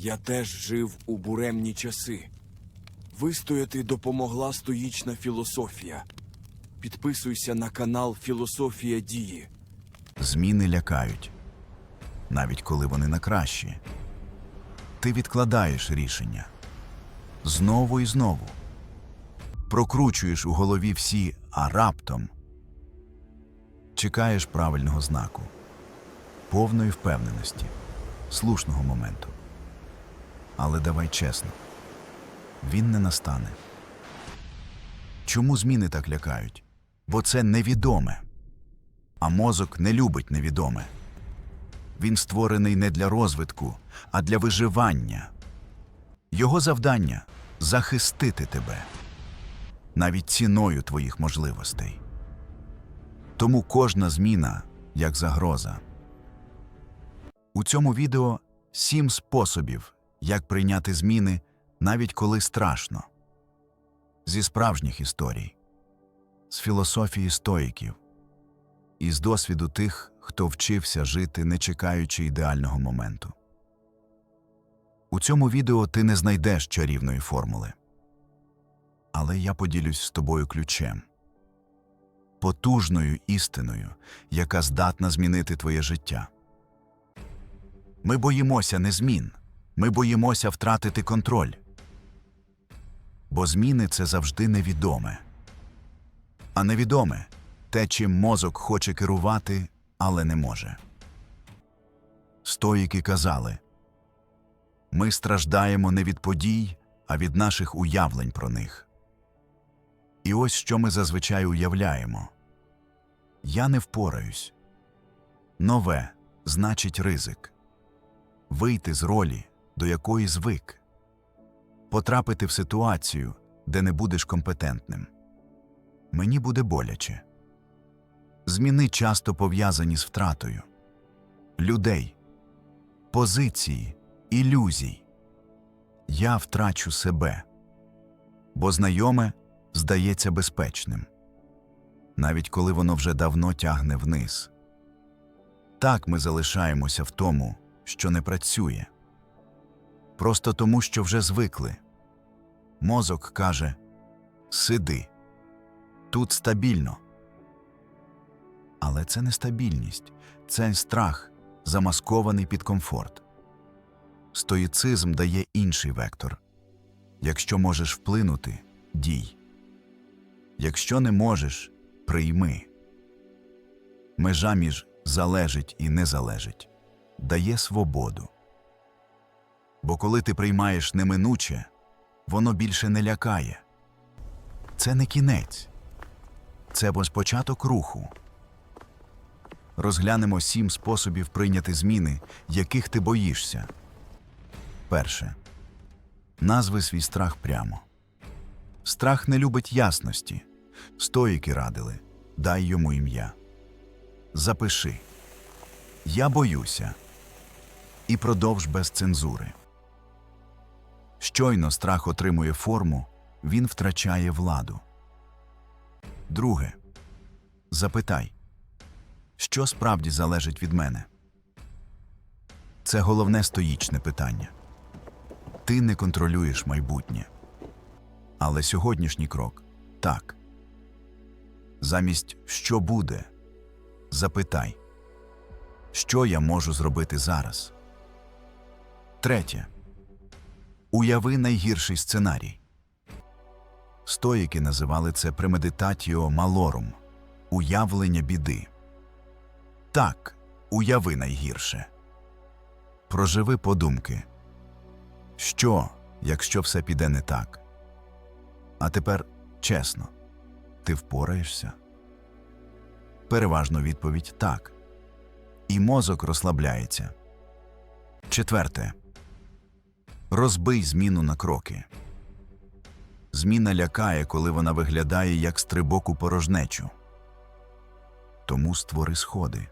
Я теж жив у буремні часи. Вистояти допомогла стоїчна філософія. Підписуйся на канал Філософія дії. Зміни лякають, навіть коли вони на кращі. Ти відкладаєш рішення знову і знову. Прокручуєш у голові всі, а раптом чекаєш правильного знаку, повної впевненості, слушного моменту. Але давай чесно, він не настане. Чому зміни так лякають? Бо це невідоме. А мозок не любить невідоме. Він створений не для розвитку, а для виживання. Його завдання захистити тебе, навіть ціною твоїх можливостей. Тому кожна зміна як загроза. У цьому відео сім способів, як прийняти зміни, навіть коли страшно. Зі справжніх історій, з філософії стоїків із досвіду тих, хто вчився жити, не чекаючи ідеального моменту. У цьому відео ти не знайдеш чарівної формули. Але я поділюсь з тобою ключем потужною істиною, яка здатна змінити твоє життя. Ми боїмося не змін, ми боїмося втратити контроль. Бо зміни це завжди невідоме. А невідоме те, чим мозок хоче керувати, але не може. Стоїки казали ми страждаємо не від подій, а від наших уявлень про них. І ось що ми зазвичай уявляємо я не впораюсь. Нове значить ризик вийти з ролі, до якої звик, потрапити в ситуацію, де не будеш компетентним. Мені буде боляче. Зміни часто пов'язані з втратою людей, позиції, ілюзій. Я втрачу себе, бо знайоме здається безпечним, навіть коли воно вже давно тягне вниз. Так ми залишаємося в тому, що не працює. Просто тому, що вже звикли. Мозок каже Сиди, тут стабільно. Але це не стабільність, це страх, замаскований під комфорт. Стоїцизм дає інший вектор. Якщо можеш вплинути, дій. Якщо не можеш, прийми. Межа між залежить і не залежить дає свободу. Бо коли ти приймаєш неминуче, воно більше не лякає. Це не кінець, це бо початок руху. Розглянемо сім способів прийняти зміни, яких ти боїшся. Перше. Назви свій страх прямо. Страх не любить ясності. Стоїки радили. Дай йому ім'я. Запиши. Я боюся. І продовж без цензури. Щойно страх отримує форму, він втрачає владу. Друге. Запитай, що справді залежить від мене? Це головне стоїчне питання. Ти не контролюєш майбутнє. Але сьогоднішній крок так. Замість що буде, запитай, що я можу зробити зараз. Третє. Уяви найгірший сценарій. Стоїки називали це премедитатіо малорум уявлення біди. Так, уяви найгірше. Проживи подумки. Що, якщо все піде не так? А тепер чесно, ти впораєшся? Переважно відповідь так. І мозок розслабляється. Четверте. Розбий зміну на кроки. Зміна лякає, коли вона виглядає як стрибок у порожнечу. Тому створи сходи.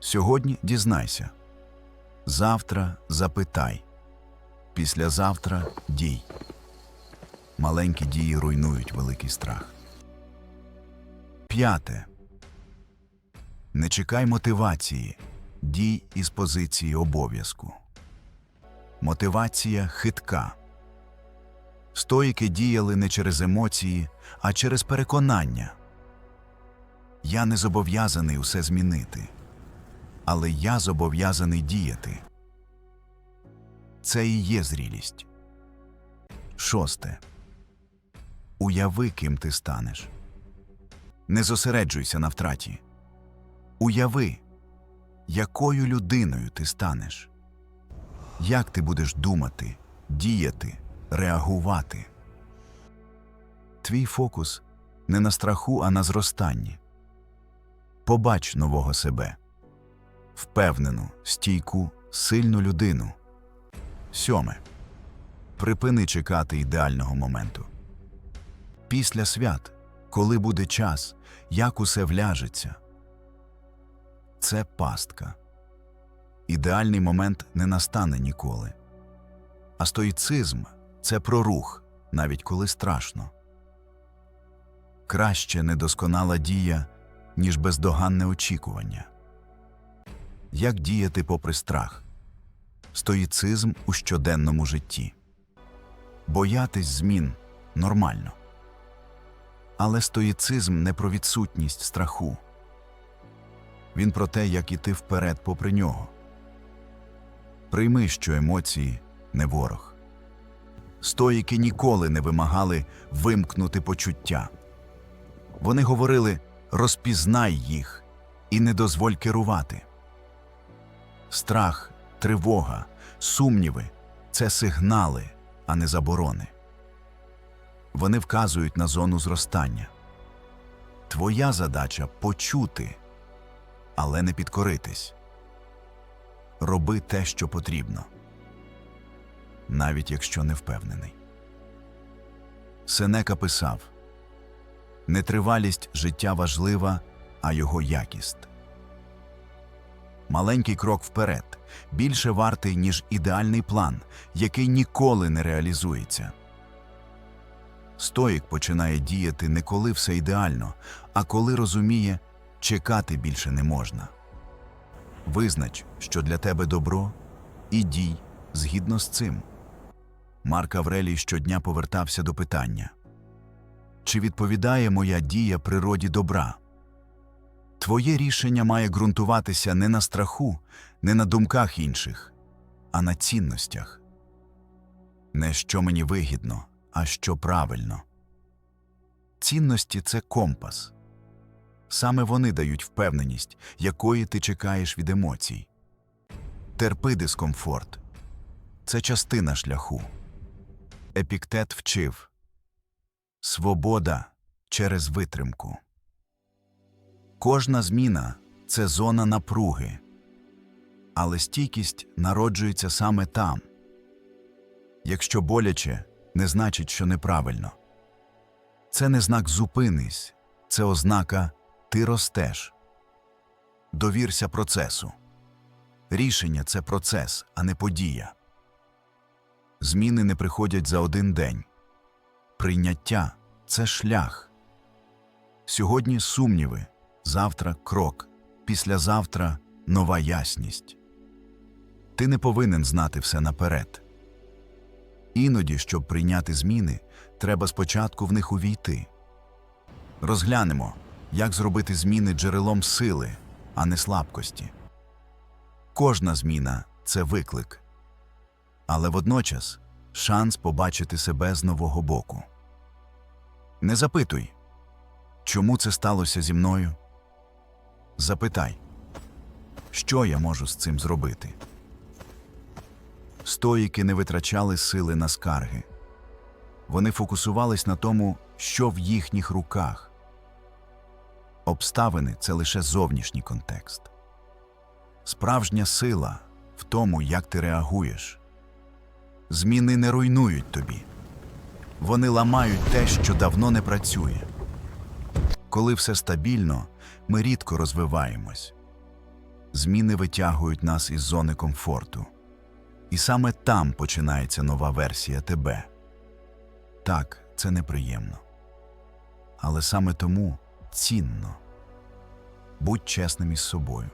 Сьогодні дізнайся. Завтра запитай. Післязавтра дій. Маленькі дії руйнують великий страх. П'яте. Не чекай мотивації. Дій із позиції обов'язку. Мотивація хитка. Стоїки діяли не через емоції, а через переконання. Я не зобов'язаний усе змінити, але я зобов'язаний діяти. Це і є зрілість. Шосте. Уяви, ким ти станеш. Не зосереджуйся на втраті. Уяви, якою людиною ти станеш. Як ти будеш думати, діяти, реагувати. Твій фокус не на страху, а на зростанні. Побач нового себе, впевнену, стійку, сильну людину. Сьоме. Припини чекати ідеального моменту. Після свят, коли буде час, як усе вляжеться. Це пастка. Ідеальний момент не настане ніколи. А стоїцизм це про рух, навіть коли страшно. Краще недосконала дія, ніж бездоганне очікування. Як діяти попри страх? Стоїцизм у щоденному житті. Боятись змін нормально. Але стоїцизм не про відсутність страху. Він про те, як іти вперед попри нього. Прийми, що емоції не ворог. Стоїки ніколи не вимагали вимкнути почуття. Вони говорили розпізнай їх і не дозволь керувати. Страх, тривога, сумніви це сигнали, а не заборони. Вони вказують на зону зростання. Твоя задача почути, але не підкоритись. Роби те, що потрібно, навіть якщо не впевнений. Сенека писав Нетривалість життя важлива, а його якість. Маленький крок вперед більше вартий, ніж ідеальний план, який ніколи не реалізується. Стоїк починає діяти не коли все ідеально, а коли розуміє, чекати більше не можна. Визнач, що для тебе добро, і дій згідно з цим. Марк Аврелій щодня повертався до питання чи відповідає моя дія природі добра? Твоє рішення має ґрунтуватися не на страху, не на думках інших, а на цінностях. Не що мені вигідно, а що правильно. Цінності це компас. Саме вони дають впевненість, якої ти чекаєш від емоцій. Терпи дискомфорт це частина шляху. Епіктет вчив Свобода через витримку. Кожна зміна це зона напруги, але стійкість народжується саме там. Якщо боляче, не значить, що неправильно. Це не знак зупинись, це ознака ти ростеш. Довірся процесу. Рішення це процес, а не подія. Зміни не приходять за один день. Прийняття це шлях. Сьогодні сумніви, завтра крок, післязавтра нова ясність. Ти не повинен знати все наперед. Іноді, щоб прийняти зміни, треба спочатку в них увійти. Розглянемо, як зробити зміни джерелом сили, а не слабкості. Кожна зміна це виклик, але водночас шанс побачити себе з нового боку. Не запитуй, чому це сталося зі мною. Запитай, що я можу з цим зробити. Стоїки не витрачали сили на скарги. Вони фокусувались на тому, що в їхніх руках. Обставини це лише зовнішній контекст. Справжня сила в тому, як ти реагуєш. Зміни не руйнують тобі. Вони ламають те, що давно не працює. Коли все стабільно, ми рідко розвиваємось. Зміни витягують нас із зони комфорту. І саме там починається нова версія тебе. Так, це неприємно. Але саме тому цінно. Будь чесним із собою.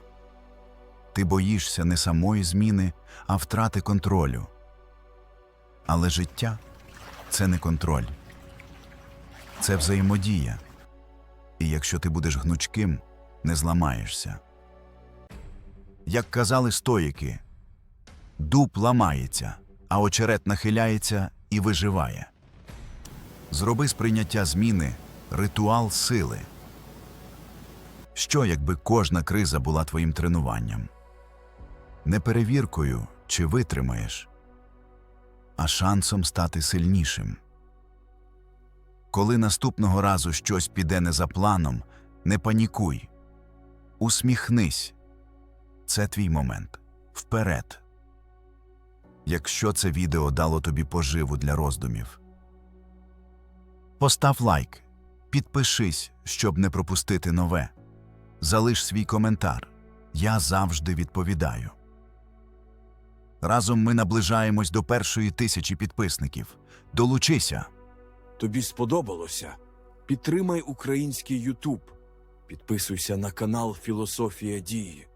Ти боїшся не самої зміни, а втрати контролю. Але життя це не контроль, це взаємодія. І якщо ти будеш гнучким, не зламаєшся. Як казали стоїки, дуб ламається, а очерет нахиляється і виживає. Зроби сприйняття зміни ритуал сили. Що, якби кожна криза була твоїм тренуванням? Не перевіркою, чи витримаєш, а шансом стати сильнішим. Коли наступного разу щось піде не за планом, не панікуй. Усміхнись. Це твій момент. Вперед. Якщо це відео дало тобі поживу для роздумів, постав лайк, підпишись, щоб не пропустити нове. Залиш свій коментар. Я завжди відповідаю. Разом ми наближаємось до першої тисячі підписників. Долучися. Тобі сподобалося? Підтримай український Ютуб. Підписуйся на канал Філософія дії.